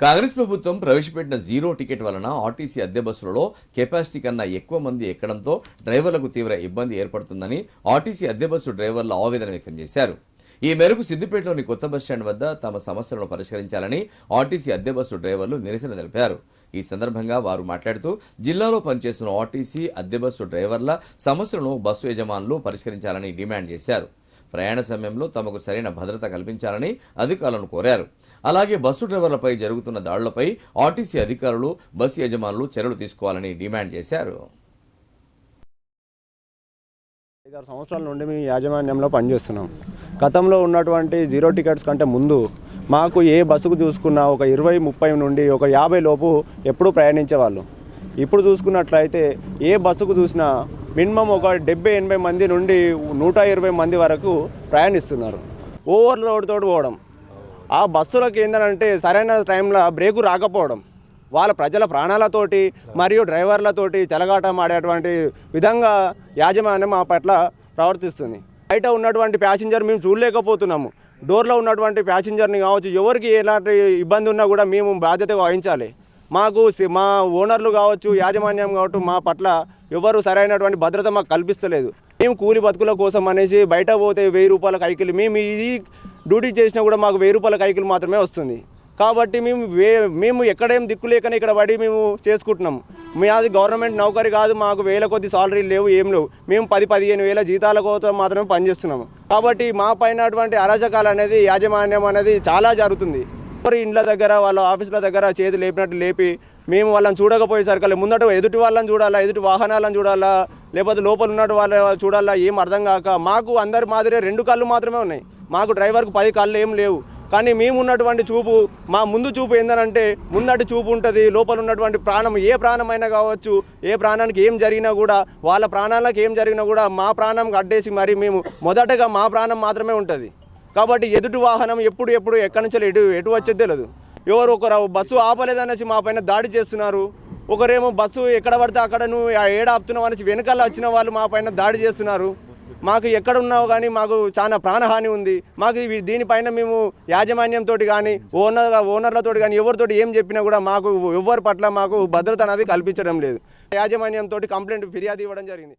కాంగ్రెస్ ప్రభుత్వం ప్రవేశపెట్టిన zero ticket వలన ఆర్టీసీ అద్దె బస్సులలో కెపాసిటీ కన్నా ఎక్కువ మంది ఎక్కడంతో డ్రైవర్లకు తీవ్ర ఇబ్బంది ఏర్పడుతుందని ఆర్టీసీ అద్దె బస్సు డ్రైవర్లు ఆవేదన వ్యక్తం చేశారు. ఈ మేరకు సిద్దిపేటలోని కొత్త బస్టాండ్ వద్ద తమ సమస్యలను పరిష్కరించాలని ఆర్టీసీ అద్దె బస్సు డ్రైవర్లు నిరసన తెలిపారు. ఈ సందర్భంగా వారు మాట్లాడుతూ జిల్లాలో పనిచేస్తున్న ఆర్టీసీ అద్దె బస్సు డ్రైవర్ల సమస్యలను బస్సు యజమానులు పరిష్కరించాలని డిమాండ్ చేశారు. ప్రయాణ సమయంలో తమకు సరైన భద్రత కల్పించాలని అధికారులను కోరారు. అలాగే బస్సు డ్రైవర్లపై జరుగుతున్న దాడులపై ఆర్టీసీ అధికారులు బస్సు యజమానులు చర్యలు తీసుకోవాలని డిమాండ్ చేశారు. ఐదారు సంవత్సరాల నుండి మేము యాజమాన్యంలో పనిచేస్తున్నాం. గతంలో ఉన్నటువంటి జీరో టికెట్స్ కంటే ముందు మాకు ఏ బస్సుకు చూసుకున్నా ఒక ఇరవై ముప్పై నుండి ఒక యాభై లోపు ఎప్పుడూ ప్రయాణించేవాళ్ళు. ఇప్పుడు చూసుకున్నట్లయితే ఏ బస్సుకు చూసినా మినిమం ఒక డెబ్బై ఎనభై మంది నుండి నూట ఇరవై మంది వరకు ప్రయాణిస్తున్నారు. ఓవర్ లోడ్ తోటి పోవడం. ఆ బస్సులకు ఏంటంటే సరైన టైంలో బ్రేకు రాకపోవడం. వాళ్ళ ప్రజల ప్రాణాలతోటి మరియు డ్రైవర్లతోటి చెలగాటం ఆడేటువంటి విధంగా యాజమాన్యం మా పట్ల ప్రవర్తిస్తుంది. బయట ఉన్నటువంటి ప్యాసింజర్ మేము చూడలేకపోతున్నాము. డోర్లో ఉన్నటువంటి ప్యాసింజర్ని కావచ్చు ఎవరికి ఎలాంటి ఇబ్బంది ఉన్నా కూడా మేము బాధ్యత వహించాలి. మాకు మా ఓనర్లు కావచ్చు యాజమాన్యం కావచ్చు మా పట్ల ఎవరు సరైనటువంటి భద్రత మాకు కల్పిస్తలేదు. మేము కూలి బతుకుల కోసం అనేసి బయట పోతే వెయ్యి రూపాయల కైకిలు మేము ఇది డ్యూటీ చేసినా కూడా మాకు వెయ్యి రూపాయల కైకిలు మాత్రమే వస్తుంది. కాబట్టి మేము వే మేము ఎక్కడేం దిక్కు లేకనే ఇక్కడ పడి మేము చేసుకుంటున్నాం. మాది అది గవర్నమెంట్ నౌకరీ కాదు మాకు వేల కొద్ది సాలరీలు లేవు ఏం లేవు. మేము పది పదిహేను వేల జీతాల కోసం మాత్రమే పనిచేస్తున్నాము కాబట్టి మా పైన అటువంటి అరాచకాలు అనేది యాజమాన్యం అనేది చాలా జరుగుతుంది. ఎవరి ఇండ్ల దగ్గర వాళ్ళ ఆఫీసుల దగ్గర చేతి లేపినట్టు లేపి మేము వాళ్ళని చూడకపోయేసరికి ముందట ఎదుటి వాళ్ళని చూడాలా ఎదుటి వాహనాలను చూడాలా లేకపోతే లోపల ఉన్నట్టు వాళ్ళ చూడాలా ఏం అర్థం కాక మాకు అందరి మాదిరే రెండు కళ్ళు మాత్రమే ఉన్నాయి. మాకు డ్రైవర్కు పది కళ్ళు ఏం లేవు. కానీ మేము ఉన్నటువంటి చూపు మా ముందు చూపు ఏందనంటే ముందటి చూపు ఉంటుంది లోపల ఉన్నటువంటి ప్రాణం ఏ ప్రాణమైనా కావచ్చు ఏ ప్రాణానికి ఏం జరిగినా కూడా వాళ్ళ ప్రాణాలకు ఏం జరిగినా కూడా మా ప్రాణం అడ్డేసి మరి మేము మొదటగా మా ప్రాణం మాత్రమే ఉంటుంది. కాబట్టి ఎదుటి వాహనం ఎప్పుడు ఎప్పుడు ఎక్కడి నుంచి ఎటు ఎటు వచ్చేది తెలియదు ఎవరు ఒకరు బస్సు ఆపలేదనేసి మా పైన దాడి చేస్తున్నారు. ఒకరేమో బస్సు ఎక్కడ పడితే అక్కడ నువ్వు ఏడ ఆపుతున్నావు అనేసి వెనకాల వచ్చిన వాళ్ళు మా పైన దాడి చేస్తున్నారు. మాకు ఎక్కడ ఉన్నావు కానీ మాకు చాలా ప్రాణహాని ఉంది. మాకు దీనిపైన మేము యాజమాన్యంతో కానీ ఓనర్ ఓనర్లతో కానీ ఎవరితోటి ఏం చెప్పినా కూడా మాకు ఎవరి పట్ల మాకు భద్రత అనేది కల్పించడం లేదు. యాజమాన్యంతో కంప్లైంట్ ఫిర్యాదు ఇవ్వడం జరిగింది.